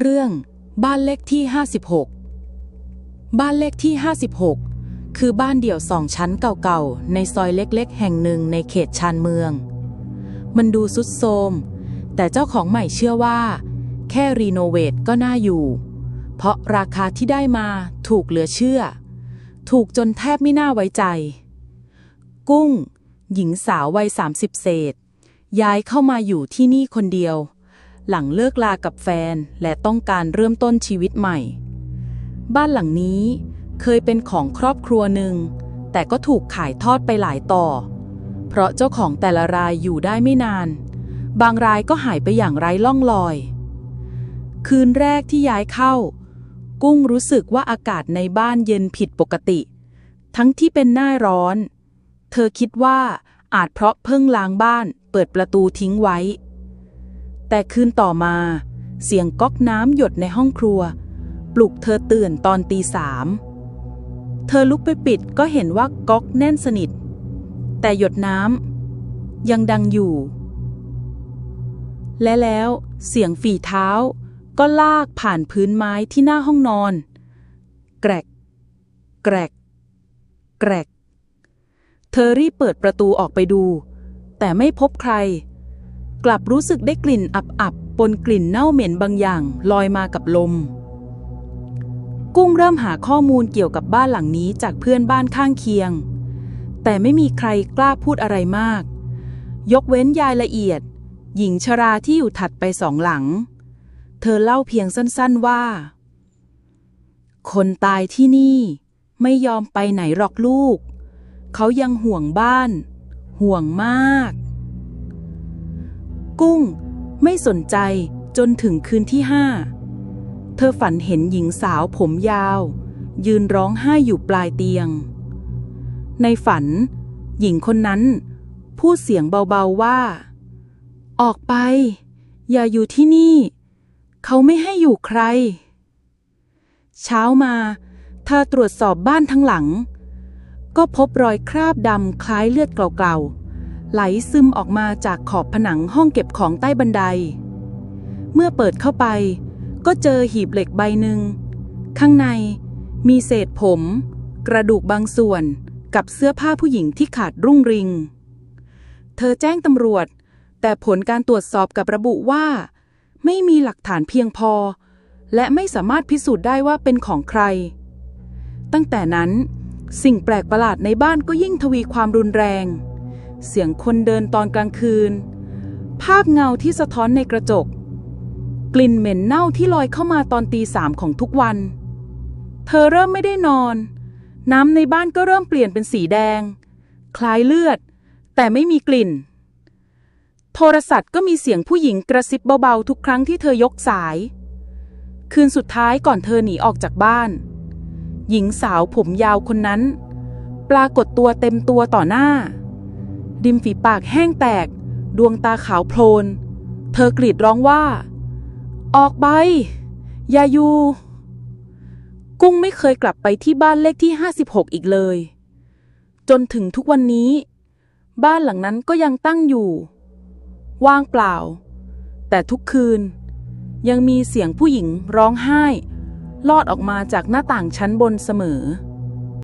เรื่องบ้านเลขที่ 56 บ้านเลขที่ 56 คือบ้านเดี่ยวสองชั้นเก่าๆ ในซอยเล็กๆ แห่งหนึ่งในเขตชานเมือง มันดูสุดโทรมแต่เจ้าของใหม่เชื่อว่า แค่รีโนเวทก็น่าอยู่ เพราะราคาที่ได้มาถูกเหลือเชื่อ ถูกจนแทบไม่น่าไว้ใจ กุ้ง หญิงสาววัย30 เศษ ย้ายเข้ามาอยู่ที่นี่คนเดียว หลังเลิกลากับแฟนและต้องการเริ่มต้นชีวิตใหม่ บ้านหลังนี้เคยเป็นของครอบครัวหนึ่ง แต่ก็ถูกขายทอดไปหลายต่อ เพราะเจ้าของแต่ละรายอยู่ได้ไม่นาน บางรายก็หายไปอย่างไร้ล่องลอย คืนแรกที่ย้ายเข้า กุ้งรู้สึกว่าอากาศในบ้านเย็นผิดปกติ ทั้งที่เป็นหน้าร้อน เธอคิดว่าอาจเพราะเพิ่งล้างบ้านเปิดประตูทิ้งไว้ แต่คืนต่อมา เสียงก๊อกน้ำหยดในห้องครัว ปลุกเธอตื่นตอนตีสามเธอลุกไปปิดก็เห็นว่าก๊อกแน่นสนิท แต่หยดน้ำยังดังอยู่ และแล้วเสียงฝีเท้าก็ลากผ่านพื้นไม้ที่หน้าห้องนอน แกรก แกรก แกรก เธอรีบเปิดประตูออกไปดู แต่ไม่พบใคร กลับรู้สึกได้กลิ่นอับๆปนกลิ่นเน่าเหม็นบางอย่างลอยมากับลม กุ้งเริ่มหาข้อมูลเกี่ยวกับบ้านหลังนี้จากเพื่อนบ้านข้างเคียง แต่ไม่มีใครกล้าพูดอะไรมาก ยกเว้นยายละเอียด หญิงชราที่อยู่ถัดไปสองหลัง เธอเล่าเพียงสั้นๆว่า คนตายที่นี่ไม่ยอมไปไหนหรอกลูก เขายังห่วงบ้าน ห่วงมาก กุ้ง ไม่สนใจจนถึงคืนที่ห้า เธอฝันเห็นหญิงสาวผมยาว ยืนร้องไห้อยู่ปลายเตียง ในฝัน หญิงคนนั้น พูดเสียงเบาๆว่า ออกไป อย่าอยู่ที่นี่ เขาไม่ให้อยู่ใคร เช้ามาเธอตรวจสอบบ้านทั้งหลัง ก็พบรอยคราบดำคล้ายเลือดเก่าๆ ไหลซึมออกมาจากขอบผนังห้องเก็บของใต้บันได เมื่อเปิดเข้าไป ก็เจอหีบเหล็กใบหนึ่ง ข้างในมีเศษผม กระดูกบางส่วนกับเสื้อผ้าผู้หญิงที่ขาดรุ่งริง เธอแจ้งตำรวจ แต่ผลการตรวจสอบกับระบุว่า ไม่มีหลักฐานเพียงพอ และไม่สามารถพิสูจน์ได้ว่าเป็นของใคร ตั้งแต่นั้นสิ่งแปลกประหลาดในบ้านก็ยิ่งทวีความรุนแรง เสียงคนเดินตอนกลางคืน ภาพเงาที่สะท้อนในกระจก กลิ่นเหม็นเน่าที่ลอยเข้ามาตอนตีสามของทุกวัน เธอเริ่มไม่ได้นอน น้ำในบ้านก็เริ่มเปลี่ยนเป็นสีแดง คล้ายเลือด แต่ไม่มีกลิ่น โทรศัพท์ก็มีเสียงผู้หญิงกระซิบเบาๆ ทุกครั้งที่เธอยกสาย คืนสุดท้ายก่อนเธอหนีออกจากบ้าน หญิงสาวผมยาวคนนั้น ปรากฏตัวเต็มตัวต่อหน้า ดิมฝีปากแห้งแตก ดวงตาขาวโพลน เธอกรีดร้องว่า ออกไป อย่าอยู่ กุ้งไม่เคยกลับไปที่บ้านเลขที่ 56 อีกเลย จนถึงทุกวันนี้ บ้านหลังนั้นก็ยังตั้งอยู่ ว่างเปล่า แต่ทุกคืน ยังมีเสียงผู้หญิงร้องไห้ ลอดออกมาจากหน้าต่างชั้นบนเสมอ